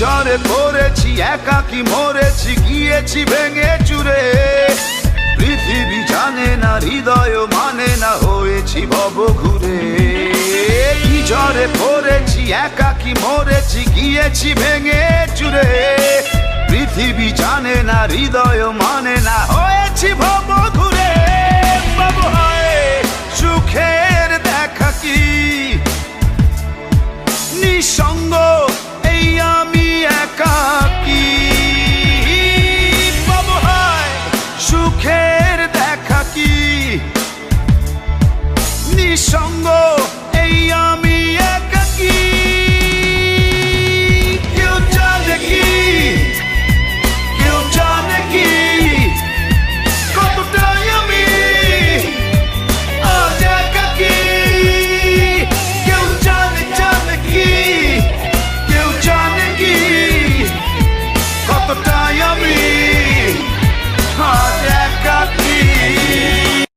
ঝড়ে পড়েছি, একাকি মরেছি, গিয়েছি ভেঙে চুরে। পৃথিবী জানে না, হৃদয় মানে না, হয়েছি ভব ঘুরে। কি ঝড়ে পড়েছি, একাকি মরেছি, গিয়েছি ভেঙে চুরে। পৃথিবী জানে না, হৃদয় মানে না, হয়েছি ভব ঘুরে। সুখের দেখা কি? নিঃসঙ্গ